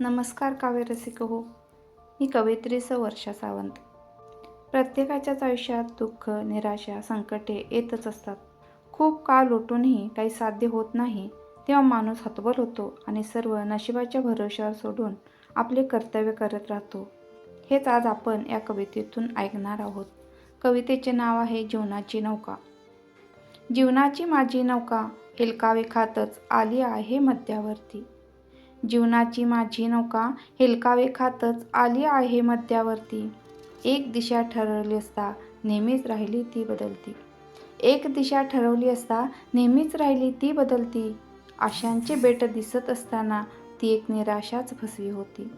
नमस्कार काव्यरसिक हो. मी कवयित्री स वर्षा सावंत. प्रत्येकाच्याच आयुष्यात दुःख निराशा संकटे येतच असतात. खूप काळ लोटूनही काही साध्य होत नाही तेव्हा माणूस हतबल होतो आणि सर्व नशिबाच्या भरोश्यावर सोडून आपले कर्तव्य करत राहतो. हेच आज आपण या कवितेतून ऐकणार आहोत. कवितेचे नाव आहे जीवनाची नौका. जीवनाची माझी नौका हेलकावे खातच आली आहे मध्यावरती जीवनाची माझी नौका हेलकावे खातच आली आहे मध्यावरती एक दिशा ठरवली असता नेहमीच राहिली ती बदलती. एक दिशा ठरवली असता नेहमीच राहिली ती बदलती. आशांचे बेट दिसत असताना ती एक निराशाच फसवी होती.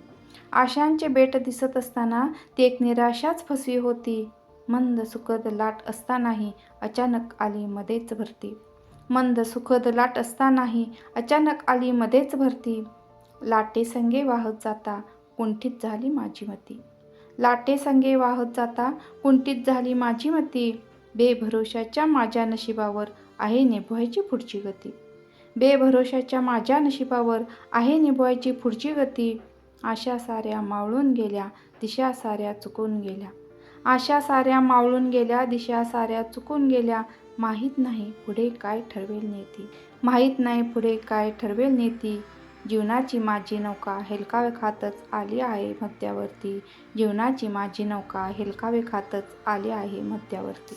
आशांचे बेट दिसत असताना ती एक निराशाच फसवी होती. मंद सुखद लाट असतानाही अचानक आली मध्येच भरती. मंद सुखद लाट असतानाही अचानक आली मध्येच भरती. लाटे संगे वाहत जाता कुंठित झाली माझी मती. लाटे संगे वाहत जाता कुंठित झाली माझी मती. बेभरोशाच्या माझ्या नशिबावर आहे निभवायची पुढची गती. बेभरोशाच्या माझ्या नशिबावर आहे निभवायची पुढची गती. आशा साऱ्या मावळून गेल्या दिशा साऱ्या चुकून गेल्या. आशा साऱ्या मावळून गेल्या दिशा साऱ्या चुकून गेल्या. माहीत नाही पुढे काय ठरवेल नेती. माहीत नाही पुढे काय ठरवेल नेती. जीवनाची माझी नौका हेलकावे खातच आली आहे मध्यावरती जीवनाची माझी नौका हेलकावे खातच आली आहे मध्यावरती